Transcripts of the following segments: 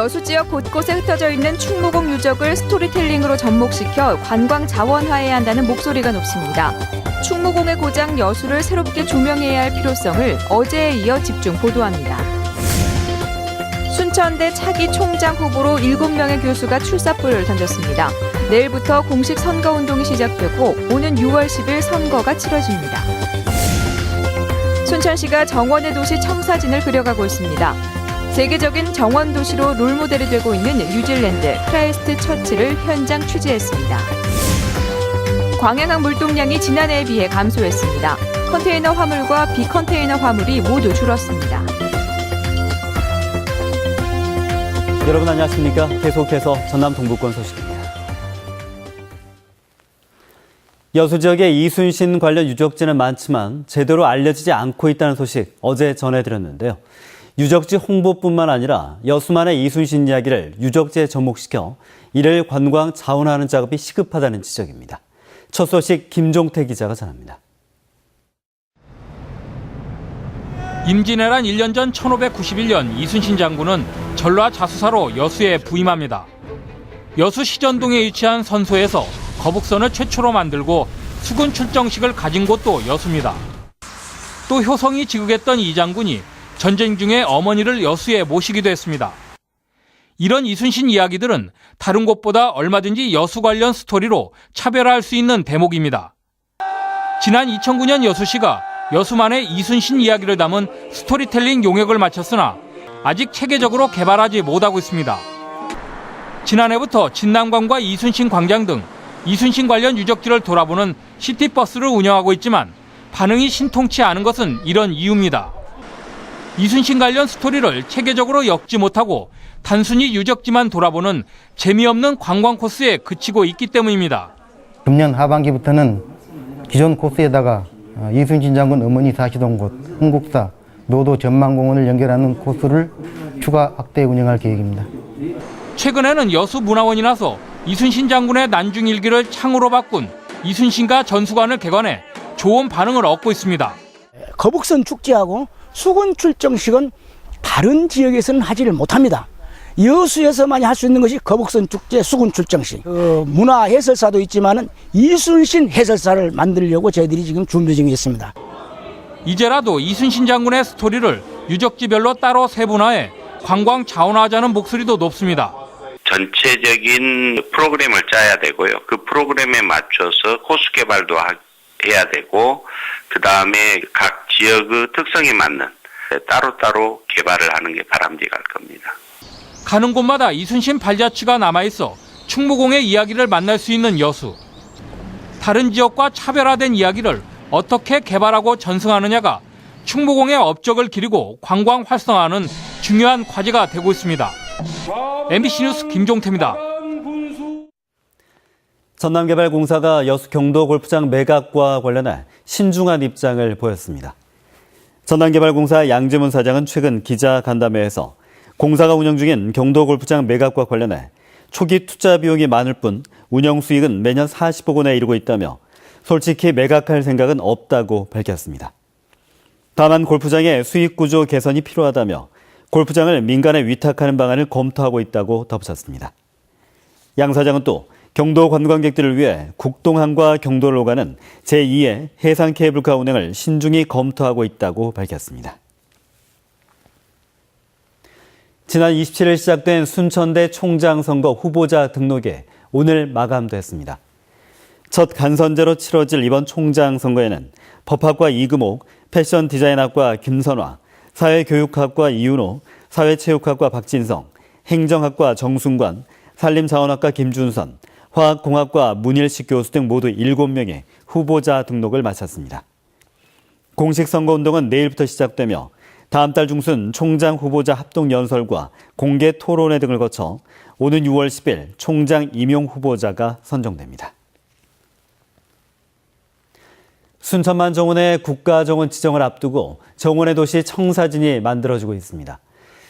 여수 지역 곳곳에 흩어져 있는 충무공 유적을 스토리텔링으로 접목시켜 관광 자원화해야 한다는 목소리가 높습니다. 충무공의 고장 여수를 새롭게 조명해야 할 필요성을 어제에 이어 집중 보도합니다. 순천대 차기 총장 후보로 7명의 교수가 출사표를 던졌습니다. 내일부터 공식 선거 운동이 시작되고 오는 6월 10일 선거가 치러집니다. 순천시가 정원의 도시 청사진을 그려가고 있습니다. 세계적인 정원 도시로 롤모델이 되고 있는 뉴질랜드 크라이스트 처치를 현장 취재했습니다. 광양항 물동량이 지난해에 비해 감소했습니다. 컨테이너 화물과 비컨테이너 화물이 모두 줄었습니다. 여러분 안녕하십니까? 계속해서 전남 동북권 소식입니다. 여수 지역에 이순신 관련 유적지는 많지만 제대로 알려지지 않고 있다는 소식 어제 전해드렸는데요. 유적지 홍보뿐만 아니라 여수만의 이순신 이야기를 유적지에 접목시켜 이를 관광 자원화하는 작업이 시급하다는 지적입니다. 첫 소식 김종태 기자가 전합니다. 임진왜란 1년 전 1591년 이순신 장군은 전라 자수사로 여수에 부임합니다. 여수 시전동에 위치한 선소에서 거북선을 최초로 만들고 수군 출정식을 가진 곳도 여수입니다. 또 효성이 지극했던 이 장군이 전쟁 중에 어머니를 여수에 모시기도 했습니다. 이런 이순신 이야기들은 다른 곳보다 얼마든지 여수 관련 스토리로 차별화할 수 있는 대목입니다. 지난 2009년 여수시가 여수만의 이순신 이야기를 담은 스토리텔링 용역을 마쳤으나 아직 체계적으로 개발하지 못하고 있습니다. 지난해부터 진남관과 이순신 광장 등 이순신 관련 유적지를 돌아보는 시티버스를 운영하고 있지만 반응이 신통치 않은 것은 이런 이유입니다. 이순신 관련 스토리를 체계적으로 엮지 못하고 단순히 유적지만 돌아보는 재미없는 관광 코스에 그치고 있기 때문입니다. 금년 하반기부터는 기존 코스에다가 어, 이순신 장군 어머니 사시던 곳 흥국사 노도 전망공원을 연결하는 코스를 추가 확대 운영할 계획입니다. 최근에는 여수 문화원이 나서 이순신 장군의 난중 일기를 창으로 바꾼 이순신가 전수관을 개관해 좋은 반응을 얻고 있습니다. 거북선 축제하고 수군 출정식은 다른 지역에서는 하지를 못합니다. 여수에서만 할수 있는 것이 거북선 축제 수군 출정식. 그 문화 해설사도 있지만은 이순신 해설사를 만들려고 저희들이 지금 준비 중에 있습니다. 이제라도 이순신 장군의 스토리를 유적지별로 따로 세분화해 관광 자원화하자는 목소리도 높습니다. 전체적인 프로그램을 짜야 되고요. 그 프로그램에 맞춰서 코스 개발도 하- 해야 되고, 그 다음에 각 지역의 특성에 맞는 따로따로 개발을 하는 게 바람직할 겁니다. 가는 곳마다 이순신 발자취가 남아있어 충무공의 이야기를 만날 수 있는 여수. 다른 지역과 차별화된 이야기를 어떻게 개발하고 전승하느냐가 충무공의 업적을 기리고 관광 활성화하는 중요한 과제가 되고 있습니다. MBC 뉴스 김종태입니다. 전남개발공사가 여수 경도 골프장 매각과 관련해 신중한 입장을 보였습니다. 전남개발공사 양재문 사장은 최근 기자 간담회에서 공사가 운영 중인 경도 골프장 매각과 관련해 초기 투자 비용이 많을 뿐 운영 수익은 매년 40억 원에 이르고 있다며 솔직히 매각할 생각은 없다고 밝혔습니다. 다만 골프장의 수익 구조 개선이 필요하다며 골프장을 민간에 위탁하는 방안을 검토하고 있다고 덧붙였습니다. 양 사장은 또 경도 관광객들을 위해 국동항과 경도를 오가는 제2의 해상 케이블카 운행을 신중히 검토하고 있다고 밝혔습니다. 지난 27일 시작된 순천대 총장 선거 후보자 등록에 오늘 마감됐습니다. 첫 간선제로 치러질 이번 총장 선거에는 법학과 이금옥, 패션 디자인학과 김선화, 사회교육학과 이윤호, 사회체육학과 박진성, 행정학과 정순관, 산림자원학과 김준선, 화학공학과 문일식 교수 등 모두 7명의 후보자 등록을 마쳤습니다. 공식 선거운동은 내일부터 시작되며 다음 달 중순 총장 후보자 합동 연설과 공개 토론회 등을 거쳐 오는 6월 10일 총장 임용 후보자가 선정됩니다. 순천만 정원의 국가정원 지정을 앞두고 정원의 도시 청사진이 만들어지고 있습니다.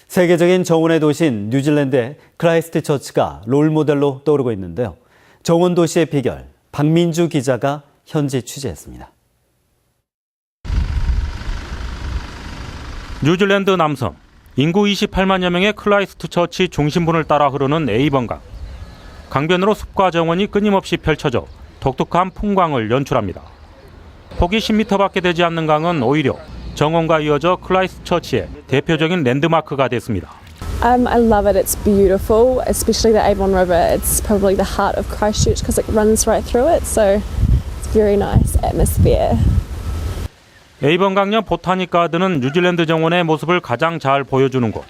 세계적인 정원의 도시인 뉴질랜드의 크라이스트 처치가 롤모델로 떠오르고 있는데요. 정원 도시의 비결, 박민주 기자가 현지 취재했습니다. 뉴질랜드 남섬 인구 28만여 명의 클라이스트 처치 중심부를 따라 흐르는 A번강. 강변으로 숲과 정원이 끊임없이 펼쳐져 독특한 풍광을 연출합니다. 폭이 10m밖에 되지 않는 강은 오히려 정원과 이어져 클라이스트 처치의 대표적인 랜드마크가 됐습니다. Um, I love it. It's beautiful, especially the Avon River. It's probably the heart of Christchurch because it runs right through it. So it's very nice atmosphere. A번강역 보타닉 가드는 뉴질랜드 정원의 모습을 가장 잘 보여주는 곳.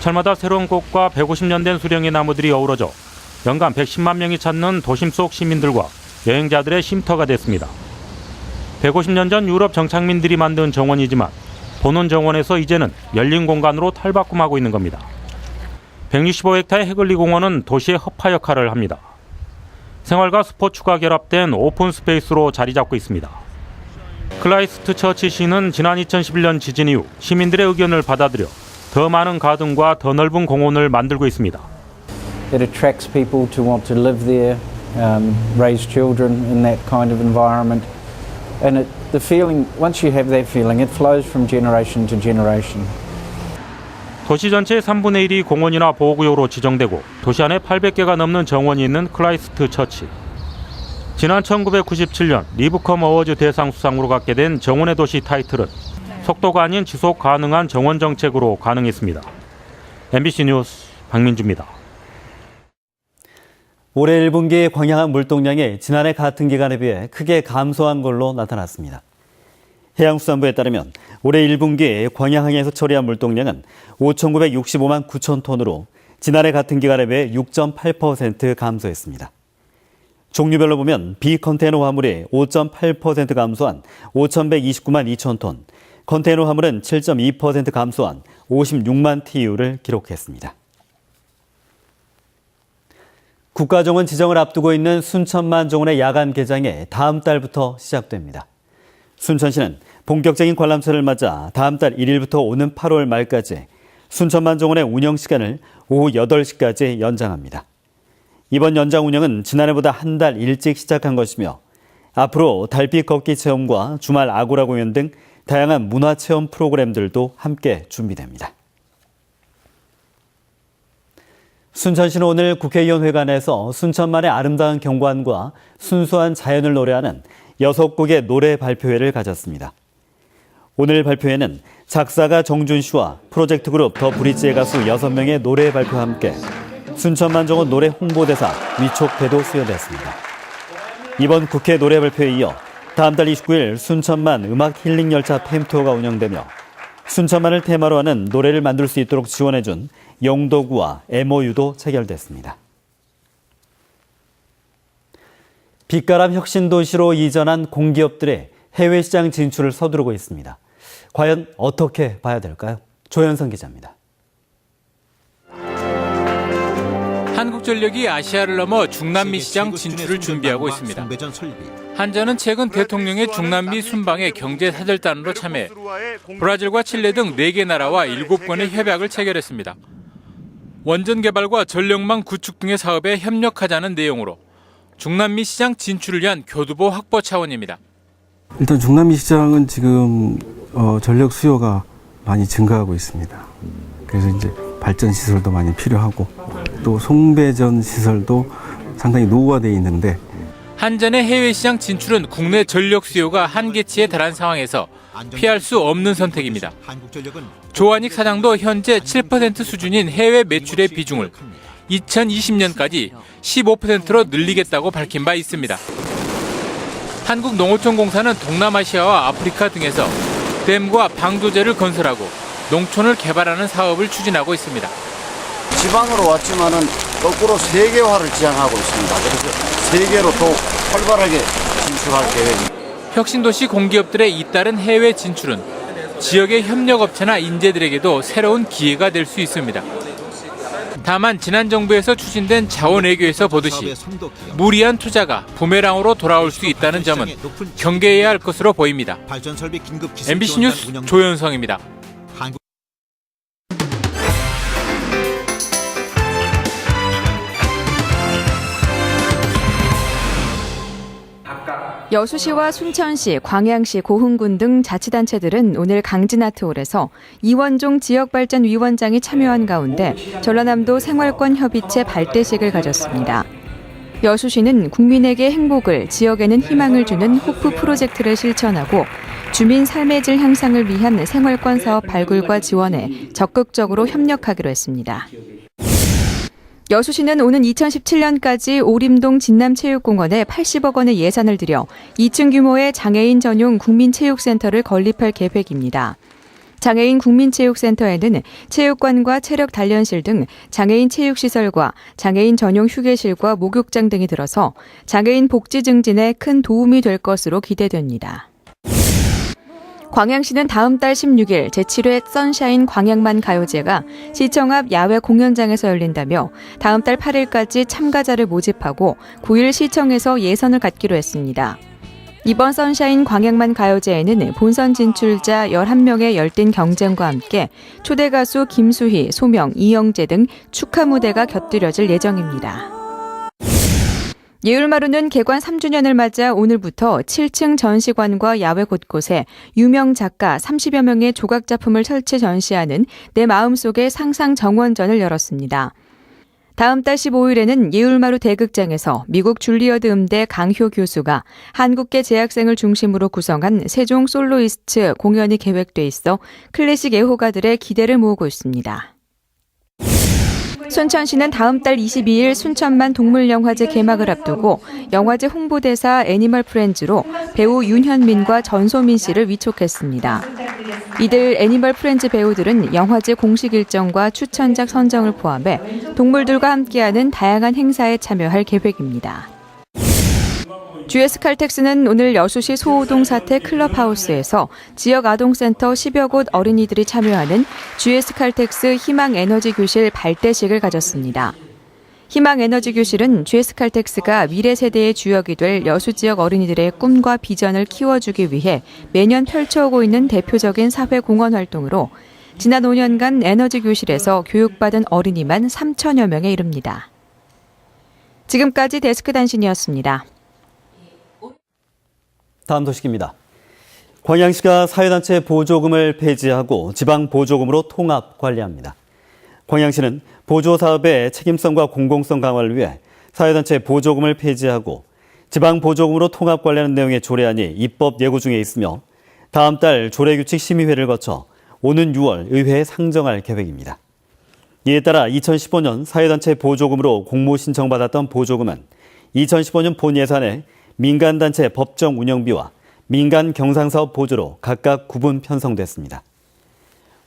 철마다 새로운 꽃과 150년 된 수령의 나무들이 어우러져 연간 110만 명이 찾는 도심 속 시민들과 여행자들의 쉼터가 됐습니다. 150년 전 유럽 정착민들이 만든 정원이지만 보는 정원에서 이제는 열린 공간으로 탈바꿈하고 있는 겁니다. 165헥타의 해글리 공원은 도시의 허파 역할을 합니다. 생활과 스포츠가 결합된 오픈 스페이스로 자리 잡고 있습니다. 클라이스트 처치 시는 지난 2011년 지진 이후 시민들의 의견을 받아들여 더 많은 가든과 더 넓은 공원을 만들고 있습니다. It attracts people to want to live there, um, raise children in that kind of environment. And it, the feeling, once you have that feeling, it flows from generation to generation. 도시 전체의 3분의 1이 공원이나 보호구역으로 지정되고 도시 안에 800개가 넘는 정원이 있는 클라이스트 처치. 지난 1997년 리브컴 어워즈 대상 수상으로 갖게 된 정원의 도시 타이틀은 속도가 아닌 지속 가능한 정원 정책으로 가능했습니다. MBC 뉴스 박민주입니다. 올해 1분기 광양항 물동량이 지난해 같은 기간에 비해 크게 감소한 걸로 나타났습니다. 해양수산부에 따르면 올해 1분기 광양항에서 처리한 물동량은 5,965만 9천 톤으로 지난해 같은 기간에 비해 6.8% 감소했습니다. 종류별로 보면 비컨테이너 화물이 5.8% 감소한 5,129만 2천 톤, 컨테이너 화물은 7.2% 감소한 56만 TU를 기록했습니다. 국가정원 지정을 앞두고 있는 순천만 정원의 야간 개장에 다음 달부터 시작됩니다. 순천시는 본격적인 관람차를 맞아 다음 달 1일부터 오는 8월 말까지 순천만 정원의 운영 시간을 오후 8시까지 연장합니다. 이번 연장 운영은 지난해보다 한 달 일찍 시작한 것이며 앞으로 달빛 걷기 체험과 주말 아고라 공연 등 다양한 문화 체험 프로그램들도 함께 준비됩니다. 순천시는 오늘 국회의원회관에서 순천만의 아름다운 경관과 순수한 자연을 노래하는 여섯 곡의 노래 발표회를 가졌습니다. 오늘 발표회는 작사가 정준 씨와 프로젝트 그룹 더 브릿지의 가수 6명의 노래 발표와 함께 순천만 정원 노래 홍보대사 위촉대도 수여됐습니다. 이번 국회 노래 발표에 이어 다음 달 29일 순천만 음악 힐링 열차 팸투어가 운영되며 순천만을 테마로 하는 노래를 만들 수 있도록 지원해준 영도구와 MOU도 체결됐습니다. 빛가람 혁신 도시로 이전한 공기업들의 해외 시장 진출을 서두르고 있습니다. 과연 어떻게 봐야 될까요? 조현성 기자입니다. 한국전력이 아시아를 넘어 중남미 시장 진출을 준비하고 있습니다. 한전은 최근 대통령의 중남미 순방에 경제 사절단으로 참여, 브라질과 칠레 등 4개 나라와 7건의 협약을 체결했습니다. 원전 개발과 전력망 구축 등의 사업에 협력하자는 내용으로 중남미 시장 진출을 위한 교두보 확보 차원입니다. 일단 중남미 시장은 지금 어, 전력 수요가 많이 증가하고 있습니다. 그래서 이제 발전 시설도 많이 필요하고 또 송배전 시설도 상당히 노후화되어 있는데 한전의 해외 시장 진출은 국내 전력 수요가 한계치에 달한 상황에서 피할 수 없는 선택입니다. 조한익 사장도 현재 7% 수준인 해외 매출의 비중을 2020년까지 15%로 늘리겠다고 밝힌 바 있습니다. 한국농어촌공사는 동남아시아와 아프리카 등에서 댐과 방도제를 건설하고 농촌을 개발하는 사업을 추진하고 있습니다. 지방으로 왔지만은 거꾸로 세계화를 지향하고 있습니다. 그래서 세계로 더욱 활발하게 진출할 계획입니다. 혁신도시 공기업들의 잇따른 해외 진출은 지역의 협력업체나 인재들에게도 새로운 기회가 될 수 있습니다. 다만 지난 정부에서 추진된 자원외교에서 보듯이 무리한 투자가 부메랑으로 돌아올 수 있다는 점은 경계해야 할 것으로 보입니다. MBC 뉴스 조현성입니다. 여수시와 순천시, 광양시, 고흥군 등 자치단체들은 오늘 강진아트홀에서 이원종 지역발전위원장이 참여한 가운데 전라남도 생활권 협의체 발대식을 가졌습니다. 여수시는 국민에게 행복을, 지역에는 희망을 주는 호프 프로젝트를 실천하고 주민 삶의 질 향상을 위한 생활권 사업 발굴과 지원에 적극적으로 협력하기로 했습니다. 여수시는 오는 2017년까지 오림동 진남체육공원에 80억 원의 예산을 들여 2층 규모의 장애인 전용 국민체육센터를 건립할 계획입니다. 장애인 국민체육센터에는 체육관과 체력 단련실 등 장애인 체육시설과 장애인 전용 휴게실과 목욕장 등이 들어서 장애인 복지 증진에 큰 도움이 될 것으로 기대됩니다. 광양시는 다음 달 16일 제7회 선샤인 광양만 가요제가 시청 앞 야외 공연장에서 열린다며 다음 달 8일까지 참가자를 모집하고 9일 시청에서 예선을 갖기로 했습니다. 이번 선샤인 광양만 가요제에는 본선 진출자 11명의 열띤 경쟁과 함께 초대 가수 김수희, 소명, 이영재 등 축하 무대가 곁들여질 예정입니다. 예울마루는 개관 3주년을 맞아 오늘부터 7층 전시관과 야외 곳곳에 유명 작가 30여 명의 조각 작품을 설치 전시하는 내 마음속의 상상 정원전을 열었습니다. 다음 달 15일에는 예울마루 대극장에서 미국 줄리어드 음대 강효 교수가 한국계 재학생을 중심으로 구성한 세종 솔로이스트 공연이 계획돼 있어 클래식 애호가들의 기대를 모으고 있습니다. 순천시는 다음 달 22일 순천만 동물영화제 개막을 앞두고 영화제 홍보대사 애니멀 프렌즈로 배우 윤현민과 전소민 씨를 위촉했습니다. 이들 애니멀 프렌즈 배우들은 영화제 공식 일정과 추천작 선정을 포함해 동물들과 함께하는 다양한 행사에 참여할 계획입니다. GS 칼텍스는 오늘 여수시 소호동 사태 클럽하우스에서 지역 아동센터 10여 곳 어린이들이 참여하는 GS 칼텍스 희망 에너지 교실 발대식을 가졌습니다. 희망 에너지 교실은 GS 칼텍스가 미래 세대의 주역이 될 여수 지역 어린이들의 꿈과 비전을 키워주기 위해 매년 펼쳐오고 있는 대표적인 사회 공헌 활동으로 지난 5년간 에너지 교실에서 교육받은 어린이만 3천여 명에 이릅니다. 지금까지 데스크 단신이었습니다. 다음 소식입니다. 광양시가 사회단체 보조금을 폐지하고 지방 보조금으로 통합 관리합니다. 광양시는 보조 사업의 책임성과 공공성 강화를 위해 사회단체 보조금을 폐지하고 지방 보조금으로 통합 관리하는 내용의 조례안이 입법 예고 중에 있으며 다음 달 조례규칙 심의회를 거쳐 오는 6월 의회에 상정할 계획입니다. 이에 따라 2015년 사회단체 보조금으로 공모 신청받았던 보조금은 2015년 본 예산에 민간단체 법정 운영비와 민간 경상사업 보조로 각각 구분 편성됐습니다.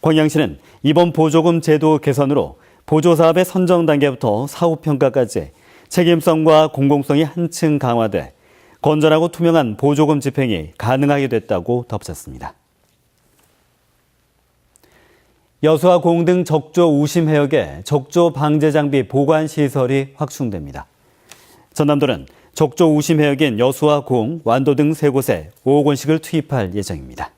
광양시는 이번 보조금 제도 개선으로 보조사업의 선정 단계부터 사후 평가까지 책임성과 공공성이 한층 강화돼 건전하고 투명한 보조금 집행이 가능하게 됐다고 덧붙였습니다. 여수와 공등 적조 우심 해역에 적조 방제 장비 보관 시설이 확충됩니다. 전남도는 적조 우심 해역인 여수와 공, 완도 등 세 곳에 5억 원씩을 투입할 예정입니다.